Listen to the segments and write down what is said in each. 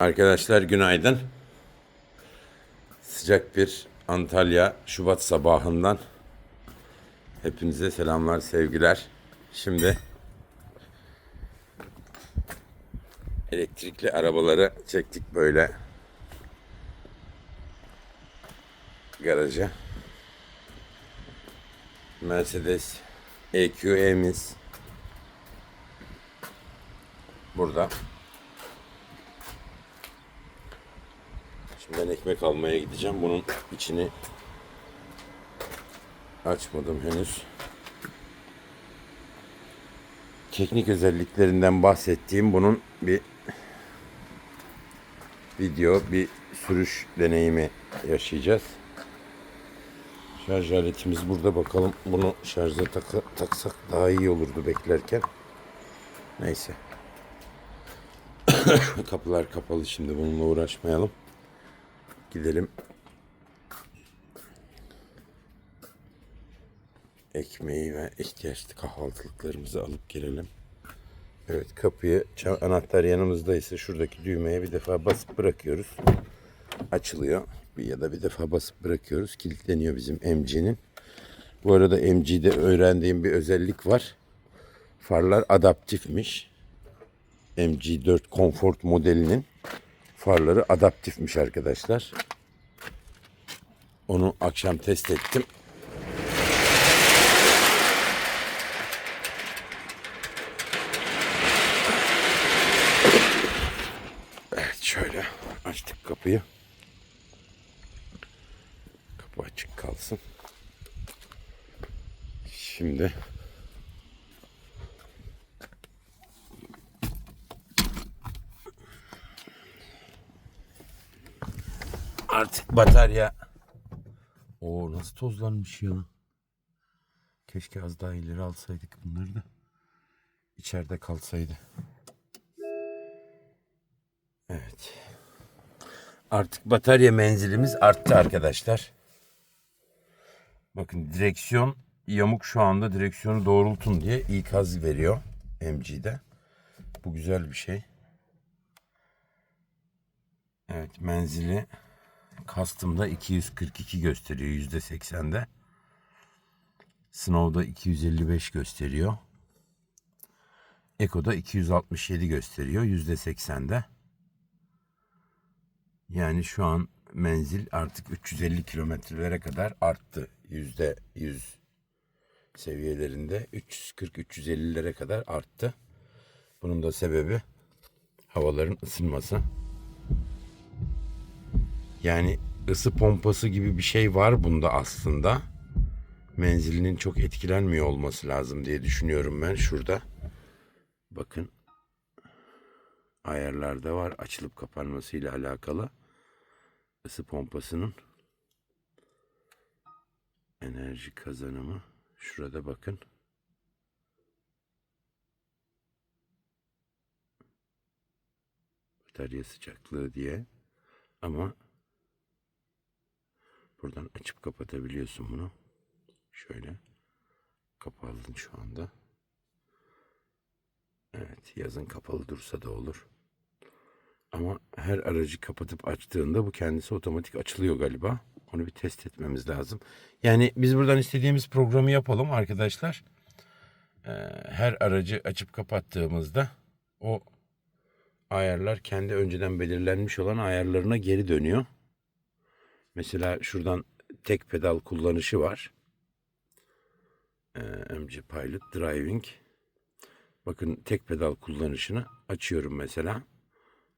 Arkadaşlar günaydın. Sıcak bir Antalya Şubat sabahından hepinize selamlar, sevgiler. Şimdi elektrikli arabaları çektik böyle garaja. Mercedes EQE'miz burada. Şimdi ben ekmek almaya gideceğim. Bunun içini açmadım henüz. Teknik özelliklerinden bahsettiğim bunun bir video, bir sürüş deneyimi yaşayacağız. Şarj aletimiz burada bakalım. Bunu şarja taka- taksak daha iyi olurdu beklerken. Neyse. Kapılar kapalı şimdi bununla uğraşmayalım. Gidelim. Ekmeği ve ihtiyaçlı kahvaltılıklarımızı alıp gelelim. Evet kapıyı anahtar yanımızdaysa şuradaki düğmeye bir defa basıp bırakıyoruz. Açılıyor. Bir ya da bir defa basıp bırakıyoruz. Kilitleniyor bizim MG'nin. Bu arada MG'de öğrendiğim bir özellik var. Farlar adaptifmiş. MG4 Comfort modelinin farları adaptifmiş arkadaşlar. Onu akşam test ettim. Evet şöyle açtık kapıyı. Kapı açık kalsın. Şimdi artık batarya o nasıl tozlanmış ya. Keşke az daha ileri alsaydık bunları da. İçeride kalsaydı. Evet. Artık batarya menzilimiz arttı arkadaşlar. Bakın direksiyon yamuk şu anda direksiyonu doğrultun diye ikaz veriyor MG'de. Bu güzel bir şey. Evet menzili Custom'da 242 gösteriyor yüzde 80'de. Snow'da 255 gösteriyor. Eco'da 267 gösteriyor yüzde 80'de. Yani şu an menzil artık 350 kilometrelere kadar arttı. Yüzde 100 seviyelerinde 340-350'lere kadar arttı. Bunun da sebebi havaların ısınması. Yani ısı pompası gibi bir şey var bunda aslında. Menzilinin çok etkilenmiyor olması lazım diye düşünüyorum ben şurada. Bakın ayarlarda var açılıp kapanması ile alakalı. Isı pompasının enerji kazanımı şurada bakın. Batarya sıcaklığı diye. Ama buradan açıp kapatabiliyorsun bunu. Şöyle. Kapalı şu anda. Evet yazın kapalı dursa da olur. Ama her aracı kapatıp açtığında bu kendisi otomatik açılıyor galiba. Onu bir test etmemiz lazım. Yani biz buradan istediğimiz programı yapalım arkadaşlar. Ee, her aracı açıp kapattığımızda o ayarlar kendi önceden belirlenmiş olan ayarlarına geri dönüyor. Mesela şuradan tek pedal kullanışı var. Ee, MG Pilot Driving. Bakın tek pedal kullanışını açıyorum mesela.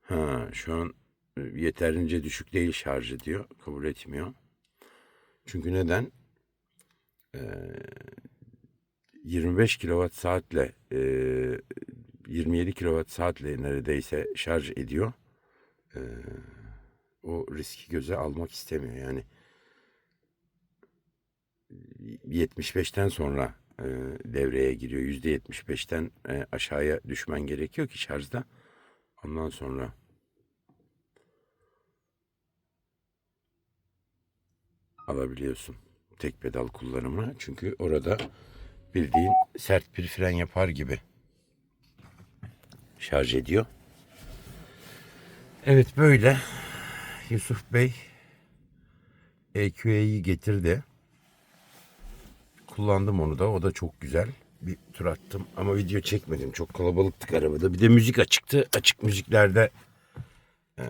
Ha, şu an e, yeterince düşük değil şarj ediyor. Kabul etmiyor. Çünkü neden? Ee, 25 kilowatt saatle e, 27 kilowatt saatle neredeyse şarj ediyor. Ee, o riski göze almak istemiyor. Yani 75'ten sonra e, devreye giriyor. %75'ten e, aşağıya düşmen gerekiyor ki şarjda. Ondan sonra alabiliyorsun tek pedal kullanımını. Çünkü orada bildiğin sert bir fren yapar gibi şarj ediyor. Evet böyle. Yusuf Bey EQA'yı getirdi. Kullandım onu da. O da çok güzel. Bir tur attım ama video çekmedim. Çok kalabalıktık arabada. Bir de müzik açıktı. Açık müziklerde e,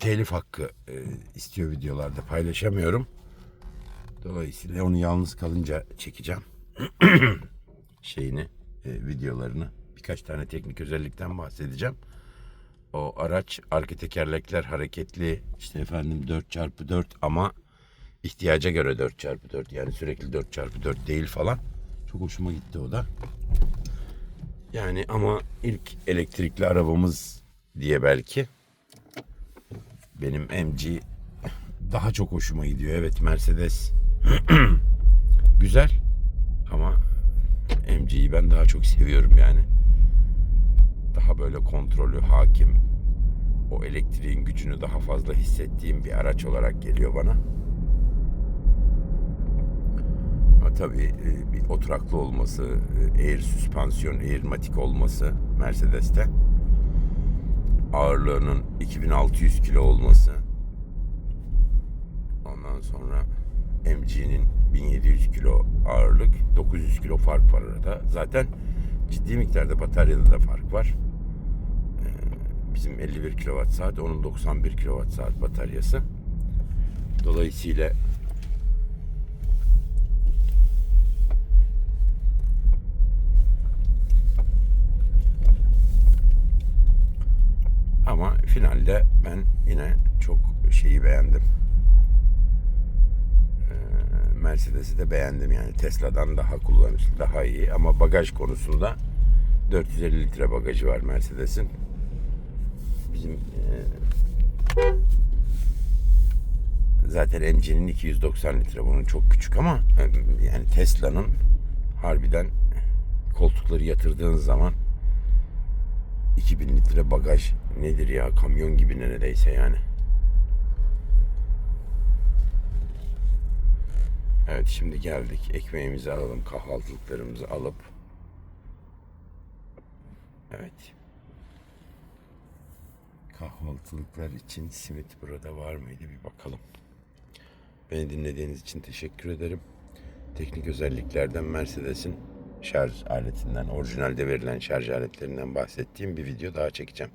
telif hakkı e, istiyor videolarda. Paylaşamıyorum. Dolayısıyla onu yalnız kalınca çekeceğim. Şeyini, e, videolarını. Birkaç tane teknik özellikten bahsedeceğim. O araç arka tekerlekler hareketli işte efendim 4x4 ama ihtiyaca göre 4x4 yani sürekli 4x4 değil falan. Çok hoşuma gitti o da. Yani ama ilk elektrikli arabamız diye belki benim MG daha çok hoşuma gidiyor. Evet Mercedes güzel ama MG'yi ben daha çok seviyorum yani daha böyle kontrolü hakim o elektriğin gücünü daha fazla hissettiğim bir araç olarak geliyor bana. Ama tabii e, bir oturaklı olması, e, air süspansiyon, airmatik olması Mercedes'te. Ağırlığının 2600 kilo olması. Ondan sonra MG'nin 1700 kilo ağırlık, 900 kilo fark var arada. Zaten ciddi miktarda bataryada da fark var. Ee, Bizim 51 kWh onun 91 kWh bataryası. Dolayısıyla ama finalde ben yine çok şeyi beğendim. Mercedes'i de beğendim yani Tesla'dan daha kullanışlı, daha iyi ama bagaj konusunda 450 litre bagajı var Mercedes'in. Bizim e, zaten MG'nin 290 litre bunun çok küçük ama e, yani Tesla'nın harbiden koltukları yatırdığın zaman 2000 litre bagaj nedir ya kamyon gibi neredeyse yani. Evet şimdi geldik. Ekmeğimizi alalım, kahvaltılıklarımızı alıp. Evet. Kahvaltılıklar için simit burada var mıydı bir bakalım. Beni dinlediğiniz için teşekkür ederim. Teknik özelliklerden Mercedes'in şarj aletinden, orijinalde verilen şarj aletlerinden bahsettiğim bir video daha çekeceğim.